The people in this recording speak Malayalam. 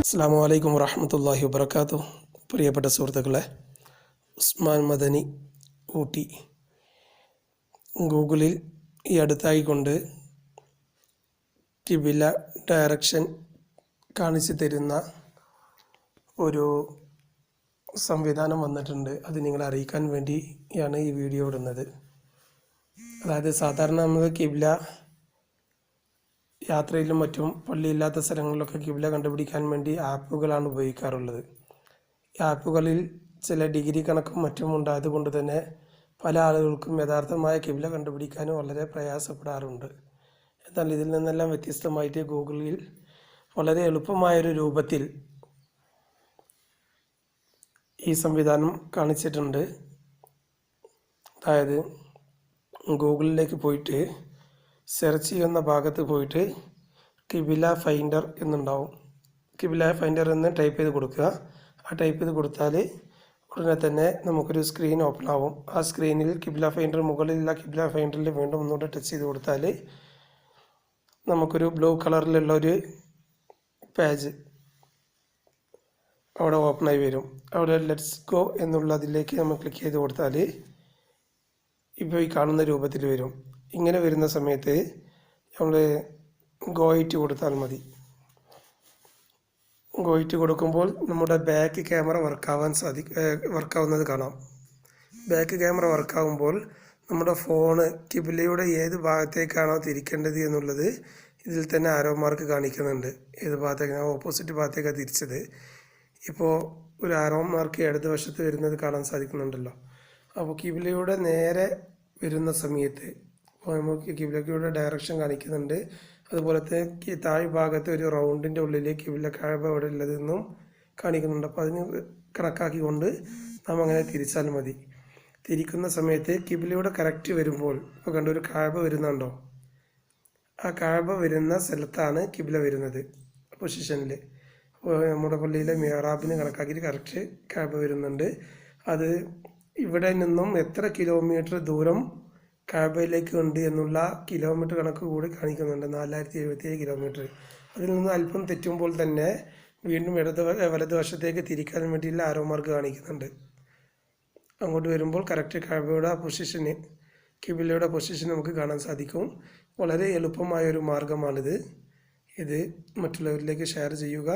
അസ്സാം വലൈക്കും വറഹമത്തല്ലാഹി വബർക്കാത്തു പ്രിയപ്പെട്ട സുഹൃത്തുക്കളെ ഉസ്മാൻ മദനി ഊട്ടി. ഗൂഗിളിൽ ഈ അടുത്തായി കൊണ്ട് കിബില ഡയറക്ഷൻ കാണിച്ചു തരുന്ന ഒരു സംവിധാനം വന്നിട്ടുണ്ട്. അത് നിങ്ങളെ അറിയിക്കാൻ വേണ്ടിയാണ് ഈ വീഡിയോ ഇടുന്നത്. അതായത് സാധാരണ നമ്മൾ കിബില യാത്രയിലും മറ്റും പള്ളിയില്ലാത്ത സ്ഥലങ്ങളിലൊക്കെ കിബ്ല കണ്ടുപിടിക്കാൻ വേണ്ടി ആപ്പുകളാണ് ഉപയോഗിക്കാറുള്ളത്. ആപ്പുകളിൽ ചില ഡിഗ്രി കണക്കും മറ്റും ഉണ്ടായതുകൊണ്ട് തന്നെ പല ആളുകൾക്കും യഥാർത്ഥമായ കിബ്ല കണ്ടുപിടിക്കാനും വളരെ പ്രയാസപ്പെടാറുണ്ട്. എന്നാൽ ഇതിൽ നിന്നെല്ലാം വ്യത്യസ്തമായിട്ട് ഗൂഗിളിൽ വളരെ എളുപ്പമായൊരു രൂപത്തിൽ ഈ സംവിധാനം കാണിച്ചിട്ടുണ്ട്. അതായത് ഗൂഗിളിലേക്ക് പോയിട്ട് സെർച്ച് ചെയ്യുന്ന ഭാഗത്ത് പോയിട്ട് കിബില ഫൈൻഡർ എന്നുണ്ടാവും. കിബില ഫൈൻഡർ എന്ന് ടൈപ്പ് ചെയ്ത് കൊടുക്കുക. ആ ടൈപ്പ് ചെയ്ത് കൊടുത്താൽ ഉടനെ തന്നെ നമുക്കൊരു സ്ക്രീൻ ഓപ്പൺ ആവും. ആ സ്ക്രീനിൽ കിബില ഫൈൻഡർ മുകളിലുള്ള കിബില ഫൈൻഡറിൽ വീണ്ടും ഒന്നുകൂടെ ടച്ച് ചെയ്ത് കൊടുത്താൽ നമുക്കൊരു ബ്ലൂ കളറിലുള്ള ഒരു പേജ് അവിടെ ഓപ്പൺ ആയി വരും. അവിടെ ലെറ്റ്സ് ഗോ എന്നുള്ള അതിലേക്ക് നമ്മൾ ക്ലിക്ക് ചെയ്ത് കൊടുത്താൽ ഇപ്പോൾ ഈ കാണുന്ന രൂപത്തിൽ വരും. ഇങ്ങനെ വരുന്ന സമയത്ത് നമ്മൾ ഗോയിറ്റ് കൊടുത്താൽ മതി. ഗോയിറ്റ് കൊടുക്കുമ്പോൾ നമ്മുടെ ബാക്ക് ക്യാമറ വർക്കാവാൻ സാധിക്കും വർക്കാവുന്നത് കാണാം. ബാക്ക് ക്യാമറ വർക്കാവുമ്പോൾ നമ്മുടെ ഫോണ് കിബിലയുടെ ഏത് ഭാഗത്തേക്കാണോ തിരിക്കേണ്ടത് എന്നുള്ളത് ഇതിൽ തന്നെ ആരോ മാർക്ക് കാണിക്കുന്നുണ്ട്. ഏത് ഭാഗത്തേക്കാണ് ഓപ്പോസിറ്റ് ഭാഗത്തേക്കാണ് തിരിച്ചത്. ഇപ്പോൾ ഒരു ആരോ മാർക്ക് ഇടത് വശത്ത് വരുന്നത് കാണാൻ സാധിക്കുന്നുണ്ടല്ലോ. അപ്പോൾ കിബിലയുടെ നേരെ വരുന്ന സമയത്ത് കിബിലക്കയുടെ ഡയറക്ഷൻ കാണിക്കുന്നുണ്ട്. അതുപോലെ തന്നെ താഴ് ഭാഗത്ത് ഒരു റൗണ്ടിന്റെ ഉള്ളിൽ കിബില കാഴ്ച അവിടെ ഉള്ളതെന്നും കാണിക്കുന്നുണ്ട്. അപ്പോൾ അതിന് കണക്കാക്കിക്കൊണ്ട് നാം അങ്ങനെ തിരിച്ചാൽ മതി. തിരിക്കുന്ന സമയത്ത് കിബിലയുടെ കറക്റ്റ് വരുമ്പോൾ ഇപ്പോൾ കണ്ട ഒരു കാഴ്ബ വരുന്നുണ്ടോ? ആ കാഴ്ബ വരുന്ന സ്ഥലത്താണ് കിബില വരുന്നത്. പൊസിഷനിൽ നമ്മുടെ പള്ളിയിലെ മേറാബിന് കണക്കാക്കിയിട്ട് കറക്റ്റ് ക്യാബ് വരുന്നുണ്ട്. അത് ഇവിടെ നിന്നും എത്ര കിലോമീറ്റർ ദൂരം കാബയിലേക്ക് ഉണ്ട് എന്നുള്ള കിലോമീറ്റർ കണക്ക് കൂടി കാണിക്കുന്നുണ്ട്. നാലായിരത്തി എഴുപത്തി ഏഴ് കിലോമീറ്റർ അതിൽ നിന്ന് അല്പം തെറ്റുമ്പോൾ തന്നെ വീണ്ടും ഇടത് വലതുവശത്തേക്ക് തിരിക്കാൻ വേണ്ടിയുള്ള ആരോ മാർക്ക് കാണിക്കുന്നുണ്ട്. അങ്ങോട്ട് വരുമ്പോൾ കറക്റ്റ് കാബയുടെ പൊസിഷന് കിബിലയുടെ പൊസിഷൻ നമുക്ക് കാണാൻ സാധിക്കും. വളരെ എളുപ്പമായ ഒരു മാർഗമാണിത്. ഇത് മറ്റുള്ളവരിലേക്ക് ഷെയർ ചെയ്യുക.